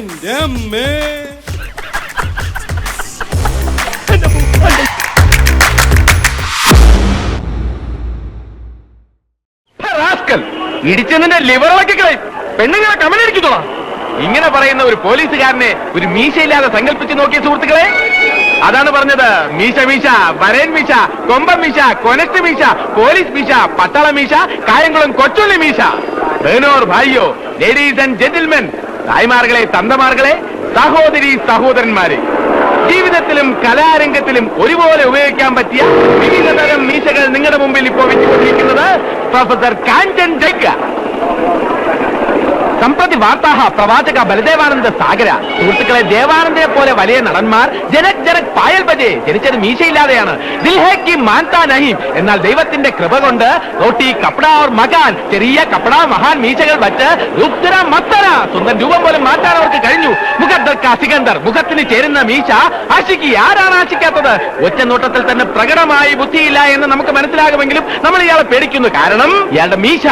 എന്റെ ഇടിച്ചതിന്റെ ലിവറിളക്കി കളയും പെണ്ണുങ്ങളെ കമലടിക്കുന്നോളാം ഇങ്ങനെ പറയുന്ന ഒരു പോലീസുകാരനെ ഒരു മീശയില്ലാതെ സങ്കല്പിച്ച് നോക്കിയ സുഹൃത്തുക്കളെ അതാണ് പറഞ്ഞത് മീശ മീശ വരേൻ മീശ കൊമ്പൻ മീശ കൊനസ്റ്റ് മീശ പോലീസ് മീശ പട്ടാള മീശ കായംകുളം കൊച്ചുള്ളി മീശ. ബേനോർ ഭായിയോ ലേഡീസ് ആൻഡ് ജെന്റിൽമെൻ തായ്മാർകളെ തന്തമാർകളെ സഹോദരി സഹോദരന്മാരെ ജീവിതത്തിലും കലാരംഗത്തിലും ഒരുപോലെ ഉപയോഗിക്കാൻ പറ്റിയ വിവിധ തരം മീശകൾ നിങ്ങളുടെ മുമ്പിൽ ഇപ്പോൾ വെച്ചുകൊണ്ടിരിക്കുന്നത് പ്രൊഫസർ കാഞ്ചൻ ജഗ്ഗ സമ്പ്രതി വാർത്താഹ പ്രവാചക ബലദേവാനന്ദ സാഗര. സുഹൃത്തുക്കളെ ദേവാനന്ദയെ പോലെ വലിയ നടന്മാർ ജനക് ജനക് പായൽ ബജേ ജനിച്ചത് മീശയില്ലാതെയാണ്. എന്നാൽ ദൈവത്തിന്റെ കൃപ കൊണ്ട് റോട്ടി കപ്പട ഓർ മകാൻ ചെറിയ കപ്പട മഹാൻ മീശകൾ വച്ച് രുദ്ര മത്തര സ്വന്തം രൂപം പോലും മാറ്റാൻ അവർക്ക് കഴിഞ്ഞു. മുഖദ്ദർ കാ സികന്ദർ മുഖത്തിന് ചേരുന്ന മീശ ആശിക്ക് ആരാണ് ആശിക്കാത്തത്? ഒറ്റ നോട്ടത്തിൽ തന്നെ പ്രകടമായി ബുദ്ധിയില്ല എന്ന് നമുക്ക് മനസ്സിലാകുമെങ്കിലും നമ്മൾ ഇയാളെ പേടിക്കുന്നു. കാരണം ഇയാളുടെ മീശ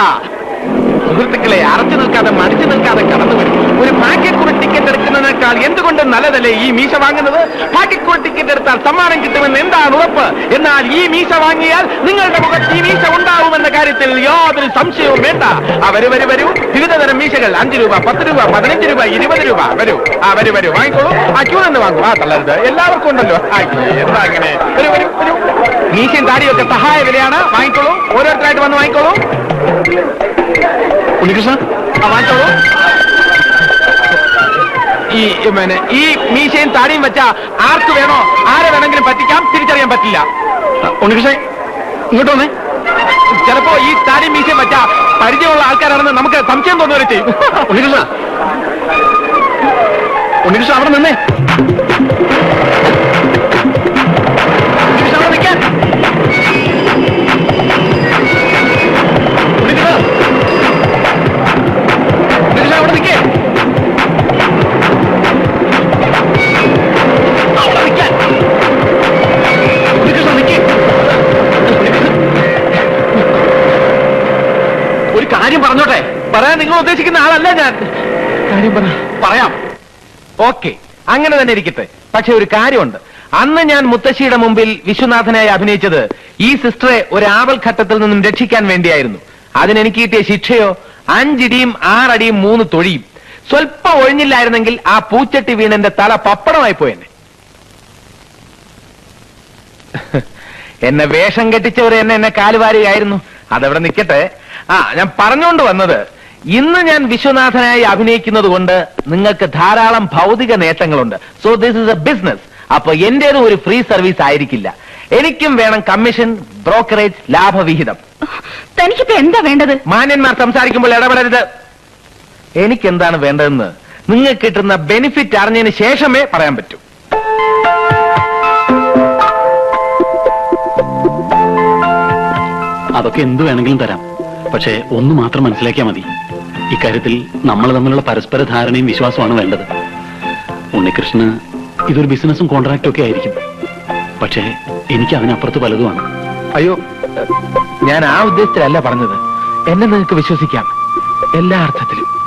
സുഹൃത്തുക്കളെ അറച്ചു നിൽക്കാതെ മടിച്ചു നിൽക്കാതെ കടന്നു വരും. ഒരു പാക്കറ്റ് ടിക്കറ്റ് എടുക്കുന്നതിനേക്കാൾ എന്തുകൊണ്ട് നല്ലതല്ലേ ഈ മീശ വാങ്ങുന്നത്? പാക്കറ്റ് ടിക്കറ്റ് എടുത്താൽ സമ്മാനം കിട്ടുമെന്ന് എന്താണ് ഉറപ്പ്? എന്നാൽ ഈ മീശ വാങ്ങിയാൽ നിങ്ങളുടെ മുഖത്ത് ഈ മീശ ഉണ്ടാവുമെന്ന കാര്യത്തിൽ യാതൊരു സംശയവും വേണ്ട. ആ വരൂ വരൂ വിവിധ തരം മീശകൾ. അഞ്ച് രൂപ പത്ത് രൂപ പതിനഞ്ച് രൂപ ഇരുപത് രൂപ. വരൂ. ആ വരൂ വരൂ. വാങ്ങിക്കോളൂ. ആ ക്യൂ നിന്ന് വാങ്ങൂ. ആ തള്ളരുത് എല്ലാവർക്കും ഉണ്ടല്ലോ. മീശയും താടിയൊക്കെ സഹായ വിലയാണ്. വാങ്ങിക്കോളൂ. ഓരോരുത്തരായിട്ട് വന്ന് വാങ്ങിക്കോളൂ. ഉണ്ണികൃഷ്ണ? വാങ്ങിച്ചോളൂ ഈ പിന്നെ ഈ മീശയും താടിയും വെച്ച ആർക്ക് വേണോ ആരെ വേണമെങ്കിലും പറ്റിക്കാം തിരിച്ചറിയാൻ പറ്റില്ല. ഉണ്ണികൃഷ്ണൻ ഇങ്ങോട്ട് വന്നേ. ചിലപ്പോ ഈ താടിയും മീശയും വെച്ച പരിചയമുള്ള ആൾക്കാരാണെന്ന് നമുക്ക് സംശയം തോന്നുവരെ ചെയ്യും. ഉണ്ണികൃഷ്ണ. ഉണ്ണികൃഷ്ണ അവിടെ നിന്നേ. പറയാൻ നിങ്ങൾ ഉദ്ദേശിക്കുന്ന ആളല്ല ഞാൻ. കാര്യം പറ. പറയാം. ഓക്കെ അങ്ങനെ തന്നെ ഇരിക്കട്ടെ. പക്ഷെ ഒരു കാര്യമുണ്ട്. അന്ന് ഞാൻ മുത്തശ്ശിയുടെ മുമ്പിൽ വിശ്വനാഥനായി അഭിനയിച്ചത് ഈ സിസ്റ്ററെ ഒരു ആവൽ ഘട്ടത്തിൽ നിന്നും രക്ഷിക്കാൻ വേണ്ടിയായിരുന്നു. അതിനെനിക്ക് കിട്ടിയ ശിക്ഷയോ അഞ്ചിടിയും ആറടിയും മൂന്ന് തൊഴിയും. സ്വല്പം ഒഴിഞ്ഞില്ലായിരുന്നെങ്കിൽ ആ പൂച്ചട്ടി വീണന്റെ തല പപ്പടമായി പോയെന്നെ എന്നെ വേഷം കെട്ടിച്ചവർ എന്നെ എന്നെ കാലുവാരിയായിരുന്നു. അതവിടെ നിൽക്കട്ടെ ആ ഞാൻ പറഞ്ഞുകൊണ്ട് വന്നത് ഇന്ന് ഞാൻ വിശ്വനാഥനായി അഭിനയിക്കുന്നത് കൊണ്ട് നിങ്ങൾക്ക് ധാരാളം ഭൗതിക നേട്ടങ്ങളുണ്ട്. So this is a business അപ്പൊ എന്റേത് ഒരു ഫ്രീ സർവീസ് ആയിരിക്കില്ല. എനിക്കും വേണം കമ്മീഷൻ ബ്രോക്കറേജ് ലാഭവിഹിതം. തനിക്കിപ്പോ എന്താ വേണ്ടത്? മാന്യന്മാർ സംസാരിക്കുമ്പോൾ ഇടപെടരുത്. എനിക്ക് എന്താണ് വേണ്ടതെന്ന് നിങ്ങൾക്ക് കിട്ടുന്ന ബെനിഫിറ്റ് അറിഞ്ഞതിന് ശേഷമേ പറയാൻ പറ്റൂ. അതൊക്കെ എന്തു വേണമെങ്കിലും തരാം. പക്ഷേ ഒന്ന് മാത്രം മനസ്സിലാക്കിയാൽ മതി. ഇക്കാര്യത്തിൽ നമ്മൾ തമ്മിലുള്ള പരസ്പര ധാരണയും വിശ്വാസമാണ് വേണ്ടത്. ഉണ്ണികൃഷ്ണന് ഇതൊരു ബിസിനസ്സും കോൺട്രാക്റ്റും ഒക്കെ ആയിരിക്കും. പക്ഷേ എനിക്ക് അതിനപ്പുറത്ത് പലതുമാണ് അയ്യോ ഞാൻ ആ ഉദ്ദേശത്തിലല്ല പറഞ്ഞത്. എന്നെ നിങ്ങൾക്ക് വിശ്വസിക്കാം. എല്ലാ അർത്ഥത്തിലും.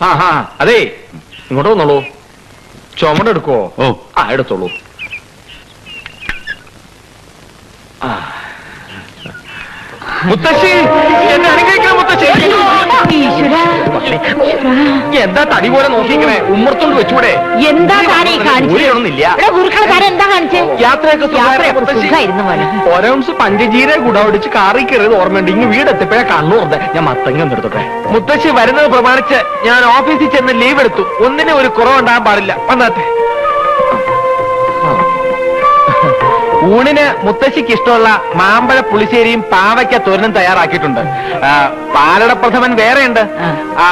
ആ ആ അതെ. ഇങ്ങോട്ട് വന്നോളൂ. ചുമട് എടുക്കോ ഓ. ആ എടുത്തോളൂ. മുത്തശ്ശി എന്നെ എന്താ തടി പോലെ നോക്കിക്കണേ ഉമ്മർത്തോണ്ട് വെച്ചൂടെ? എന്താ. ഒരംസ് പഞ്ചജീര കുടപിടിച്ച് കാറി കയറിയത് ഓർമ്മയുണ്ട്. ഇങ്ങ് വീടെത്തിപ്പോഴേ കണ്ണു ഓർത്തെ ഞാൻ മത്തങ്ങ എടുത്തോട്ടെ. മുത്തശ്ശി വരുന്നത് പ്രമാണിച്ച് ഞാൻ ഓഫീസിൽ ചെന്ന് ലീവ് എടുത്തു. ഒന്നിനും ഒരു കുറവുണ്ടാകാൻ പാടില്ല. വന്നാട്ടെ. ഊണിന് മുത്തശ്ശിക്ക് ഇഷ്ടമുള്ള മാമ്പഴ പുളിശ്ശേരിയും പാവയ്ക്ക തോരനും തയ്യാറാക്കിയിട്ടുണ്ട്. പാലടപ്രഥമൻ പാലട പ്രഥമൻ വേറെയുണ്ട്.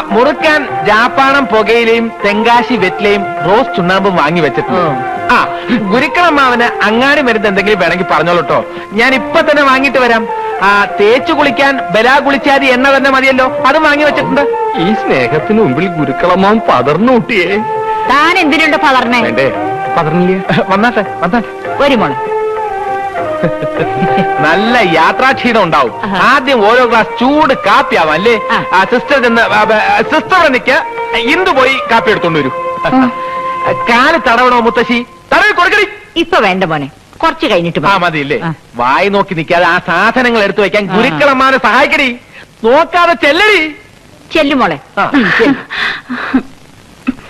മുറുക്കാൻ ജാപ്പാണം പുകയിലയും തെങ്കാശി വെറ്റിലയും റോസ് ചുണ്ണാമ്പും വാങ്ങി വെച്ചിട്ടുണ്ട്. ആ. ഗുരുക്കളമ്മാവന് അങ്ങാടി മരുന്ന് എന്തെങ്കിലും വേണമെങ്കിൽ പറഞ്ഞോളൂട്ടോ ഞാൻ ഇപ്പൊ തന്നെ വാങ്ങിയിട്ട് വരാം. ആ തേച്ചു കുളിക്കാൻ ബലാ കുളിച്ചാതി എണ്ണ തന്നെ മതിയല്ലോ. അത് വാങ്ങി വെച്ചിട്ടുണ്ട്. ഈ സ്നേഹത്തിന് മുമ്പിൽ ഗുരുക്കളമാൻ പതർന്നു കൂട്ടിയേ. താൻ എന്തിനുണ്ട് പതർന്നേ? പതർന്നില്ലേ? വന്നാട്ടെ വന്നാട്ടെ. ഒരു മോളെ. നല്ല യാത്രാക്ഷീണം ഉണ്ടാവും. ആദ്യം ഓരോ ഗ്ലാസ് ചൂട് കാപ്പി ആവാം അല്ലേ? ആ. സിസ്റ്റർ ചെന്ന് സിസ്റ്റർ എനിക്ക് ഇന്ദു പോയി കാപ്പി എടുത്തോണ്ട് വരൂ. കാൽ തടവണോ മുത്തശ്ശി? തടവി കൊടുക്കണി ഇപ്പൊ വേണ്ട മോനെ. കുറച്ച് കഴിഞ്ഞിട്ട് ആ മതി. മതി ഇല്ലേ? വായി നോക്കി നിൽക്കാതെ ആ സാധനങ്ങൾ എടുത്തു വെക്കാൻ ഗുരുക്കളമാരെ സഹായിക്കണി സഹായിക്കടി. നോക്കാതെ ചെല്ലടി. ചെല്ലു മോളെ.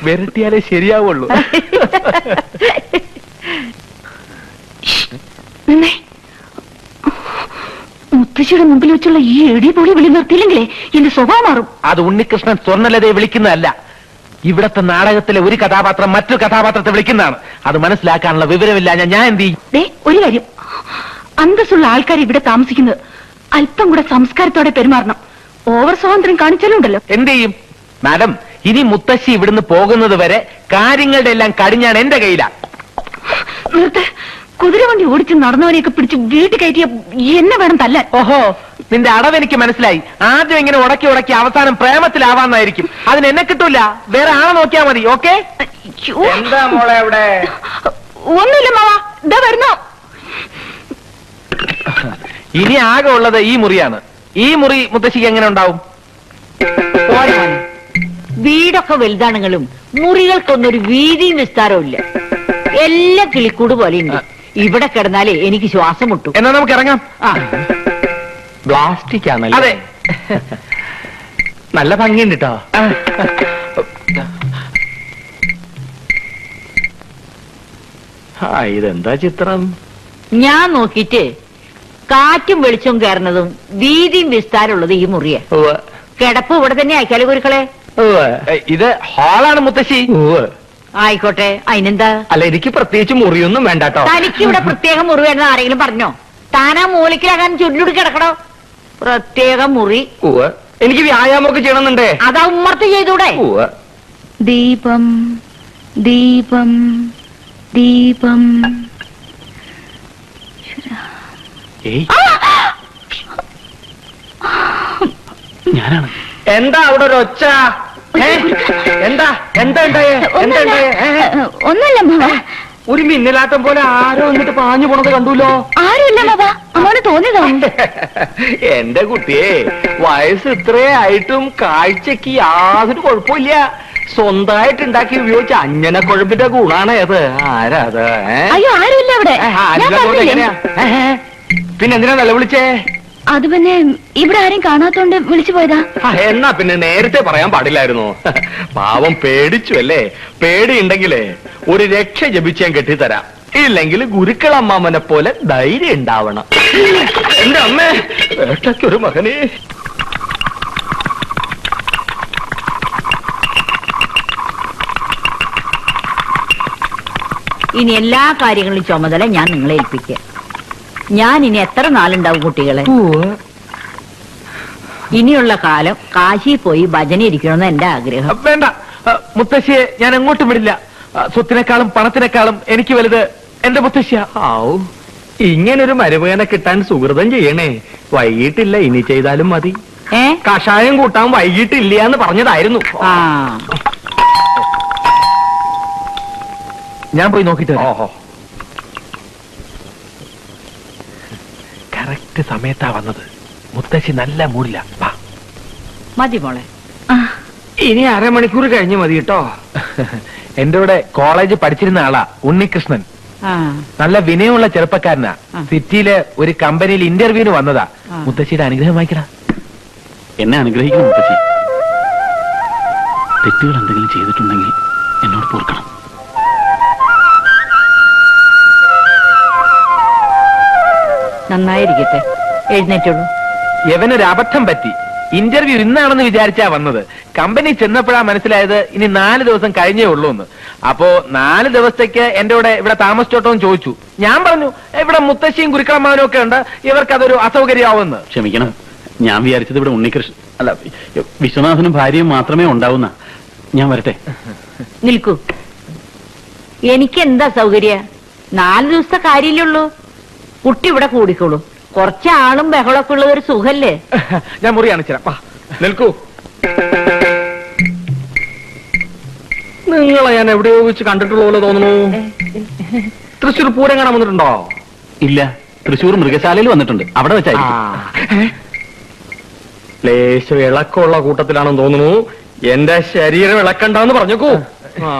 വിരട്ടിയാലേ ശരിയാവുള്ളൂ. നിന്നെ? മുത്തശ്ശിയുടെ മുമ്പിൽ വെച്ചുള്ള ഈ എടി പൊളി വിളി നിർത്തിയില്ലെങ്കിലേ എന്റെ സ്വഭാവം മാറും. അത് ഉണ്ണികൃഷ്ണൻ സ്വർണലതയെ വിളിക്കുന്നതല്ല. ഇവിടത്തെ നാടകത്തിലെ ഒരു കഥാപാത്രം മറ്റൊരു കഥാപാത്രത്തെ വിളിക്കുന്നതാണ്. അത് മനസ്സിലാക്കാനുള്ള വിവരമില്ല ഞാൻ ഞാൻ എന്ത് ചെയ്യും? ഒരു കാര്യം. അന്തസ്സുള്ള ആൾക്കാർ ഇവിടെ താമസിക്കുന്നത് അല്പം കൂടെ സംസ്കാരത്തോടെ പെരുമാറണം. ഓവർ സ്വാതന്ത്ര്യം കാണിച്ചാലുണ്ടല്ലോ. എന്ത് ചെയ്യും? മാഡം ഇനി മുത്തശ്ശി ഇവിടുന്ന് പോകുന്നത് വരെ കാര്യങ്ങളുടെ എല്ലാം കടിഞ്ഞാണ് എന്റെ കയ്യിലാണ് നിർത്ത്. കുതിരവണ്ടി ഓടിച്ച് നടന്നവനെയൊക്കെ പിടിച്ച് വീട്ടിൽ കയറ്റിയ എന്നെ വേണം തല്ലാൻ. ഓഹോ നിന്റെ അടവ് എനിക്ക് മനസ്സിലായി. ആദ്യം ഇങ്ങനെ ഉടക്കി ഉടക്കി അവസാനം പ്രേമത്തിലാവാന്നായിരിക്കും. അതിന് എന്നെ കിട്ടൂല. വേറെ ആളെ നോക്കിയാ മതി ഓക്കെ? അയ്യോ. എന്താ മോളെ അവിടെ? ഒന്നുമില്ല മാവാ. ഇതാ വരുന്നു. ഇനി ആകെ ഉള്ളത് ഈ മുറിയാണ്. ഈ മുറി മുത്തശ്ശിക്ക് എങ്ങനെ ഉണ്ടാവും? പോരെ മോനെ. വീടൊക്കെ വലുതാണെങ്കിലും മുറികൾക്കൊന്നും ഒരു വീതിയും വിസ്താരവും ഇല്ല. എല്ലാം കിളിക്കൂട് പോലെയുണ്ട് ഇവിടെ കിടന്നാലേ എനിക്ക് ശ്വാസം മുട്ടും. എന്നാ നമുക്ക് ഇറങ്ങാം. പ്ലാസ്റ്റിക് ആണല്ലേ അതെ. നല്ല ഭംഗിയുണ്ട് കേട്ടോ ഇതെന്താ ചിത്രം? ഞാൻ നോക്കിട്ട് കാറ്റും വെളിച്ചവും കയറുന്നതും വീതിയും വിസ്താരമുള്ളത് ഈ മുറിയെ. കിടപ്പ് ഇവിടെ തന്നെ അയക്കാലേ കുരുക്കളെ ഇത് ഹാളാണ് മുത്തശ്ശി. ആയിക്കോട്ടെ അതിനെന്താ? അല്ല എനിക്ക് പ്രത്യേകിച്ച് മുറിയൊന്നും വേണ്ട കേട്ടോ തനിക്ക് ഇവിടെ പ്രത്യേകം മുറി വേണ്ടത് ആരെങ്കിലും പറഞ്ഞോ? താനാ മൂലക്കിലാകാൻ ചുരുളുടി കിടക്കണോ? പ്രത്യേക മുറി. എനിക്ക് വ്യായാമമൊക്കെ ചെയ്യണമെന്നുണ്ടേ. അതാ ഉമ്മർത്ത് ചെയ്തൂടെ. ദീപം ദീപം ദീപം. ഞാനാണ്. എന്താ അവിടെ ഒരു ഒച്ച? എന്താ? എന്താ ഉണ്ടായേ? എന്താ ഉണ്ടായേ? ഒന്നല്ല മാവ ഒരു മിന്നലാട്ടം പോലെ ആരോ എന്നിട്ട് പാഞ്ഞു പോണത് കണ്ടുല്ലോ? ആരുമില്ല മാവ അമ്മോന് തോന്നിയതാണ് എന്റെ കുട്ടിയെ വയസ്സ് ഇത്രേ ആയിട്ടും കാഴ്ചക്ക് യാതൊരു കുഴപ്പമില്ല. സ്വന്തമായിട്ട് ഉണ്ടാക്കി ഉപയോഗിച്ച അഞ്ഞന കുഴമ്പിന്റെ ഗുണാണ് അത്. ആരാ അത്? അയ്യോ ആരുമില്ല അവിടെ. പിന്നെ എന്തിനാ നിലവിളിച്ചേ? അത് പിന്നെ ഇവിടെ ആരും കാണാത്തോണ്ട് വിളിച്ചു പോയതാ. എന്നാ പിന്നെ നേരത്തെ പറയാൻ പാടില്ലായിരുന്നു. പാവം പേടിച്ചു അല്ലേ? പേടി ഉണ്ടെങ്കിലേ ഒരു രക്ഷ ജപിച്ച് ഞാൻ കെട്ടിത്തരാം. ഇല്ലെങ്കിൽ ഗുരുക്കളമ്മാമനെ പോലെ ധൈര്യം ഉണ്ടാവണം. എന്റെ അമ്മേ വേട്ടയ്ക്കൊരു മകനെ. ഇനി എല്ലാ കാര്യങ്ങളും ചുമതല ഞാൻ നിങ്ങളെ ഏൽപ്പിക്കുക ഞാൻ ഇനി എത്ര നാളുണ്ടാവും കുട്ടികളെ? ഇനിയുള്ള കാലം കാശി പോയി ഭജന ഇരിക്കണമെന്ന് എന്റെ ആഗ്രഹം. വേണ്ട. മുത്തശ്ശിയെ ഞാൻ എങ്ങോട്ടും വിടില്ല. സ്വത്തിനേക്കാളും പണത്തിനേക്കാളും എനിക്ക് വലുത് എന്റെ മുത്തശ്ശിയാ. ഇങ്ങനെ ഒരു മരുവേന കിട്ടാൻ സുഹൃതം ചെയ്യണേ. വൈകിട്ടില്ല ഇനി ചെയ്താലും മതി. ഏ? കഷായം കൂട്ടാൻ വൈകിട്ടില്ല എന്ന് പറഞ്ഞതായിരുന്നു ഞാൻ പോയി നോക്കിട്ട് വരാം. ഓഹോ. കറക്റ്റ് സമയത്താ വന്നത്. മുത്തശ്ശി നല്ല മൂടില്ല. വാ. മതി മോളെ. ഇനി അരമണിക്കൂർ കഴിഞ്ഞ് മതി കേട്ടോ. എന്റെ കൂടെ കോളേജ് പഠിച്ചിരുന്ന ആളാ ഉണ്ണികൃഷ്ണൻ. ആ. നല്ല വിനയമുള്ള ചെറുപ്പക്കാരനാ. സിറ്റിയിലെ ഒരു കമ്പനിയിൽ ഇന്റർവ്യൂവിന് വന്നതാ. മുത്തശ്ശിയുടെ അനുഗ്രഹം വായിക്കടാ എന്നെ അനുഗ്രഹിക്കണം മുത്തശ്ശി. തെറ്റുകൾ എന്തെങ്കിലും ചെയ്തിട്ടുണ്ടെങ്കിൽ എന്നോട് പൊറുക്കണം. നന്നായിരിക്കട്ടെ. എഴുന്നേറ്റുള്ളൂ. യവനൊരു അബദ്ധം പറ്റി. ഇന്റർവ്യൂ ഇന്നാണെന്ന് വിചാരിച്ചാ വന്നത്. കമ്പനി ചെന്നപ്പോഴാ മനസ്സിലായത് ഇനി നാല് ദിവസം കഴിഞ്ഞേ ഉള്ളൂ എന്ന് അപ്പോ നാല് ദിവസത്തേക്ക് എന്റെ കൂടെ ഇവിടെ താമസിച്ചോട്ടോ എന്ന് ചോദിച്ചു. ഞാൻ പറഞ്ഞു ഇവിടെ മുത്തശ്ശിയും കുരുക്കളമ്മാവനും ഒക്കെ ഉണ്ട്. ഇവർക്ക് അതൊരു അസൗകര്യമാവുമെന്ന് ക്ഷമിക്കണം. ഞാൻ വിചാരിച്ചത് ഇവിടെ ഉണ്ണികൃഷ്ണൻ അല്ല വിശ്വനാഥനും ഭാര്യയും മാത്രമേ ഉണ്ടാവുന്ന. ഞാൻ വരട്ടെ. നിൽക്കൂ. എനിക്ക് എന്താ സൗകര്യ? നാല് ദിവസത്തെ കാര്യമില്ലുള്ളൂ കുട്ടി ഇവിടെ കൂടിക്കോളൂ. കുറച്ച് ആളും ബഹളമൊക്കെ ഉള്ള ഒരു സുഖല്ലേ? ഞാൻ മുറിയാണ് കാണിച്ചുതരാം വാ നിൽക്കൂ. നിങ്ങളെ ഞാൻ എവിടെയോ വെച്ച് കണ്ടിട്ടുള്ള പോലെ തോന്നുന്നു. തൃശ്ശൂർ പൂരം കാണാൻ വന്നിട്ടുണ്ടോ? ഇല്ല തൃശ്ശൂർ മൃഗശാലയിൽ വന്നിട്ടുണ്ട്. അവിടെ വെച്ചായിരിക്കും. ലേശം ഇളക്കമുള്ള കൂട്ടത്തിലാണെന്ന് തോന്നുന്നു. എന്റെ ശരീരം ഇളക്കണ്ടെന്ന് പറഞ്ഞേക്കൂ. ആ.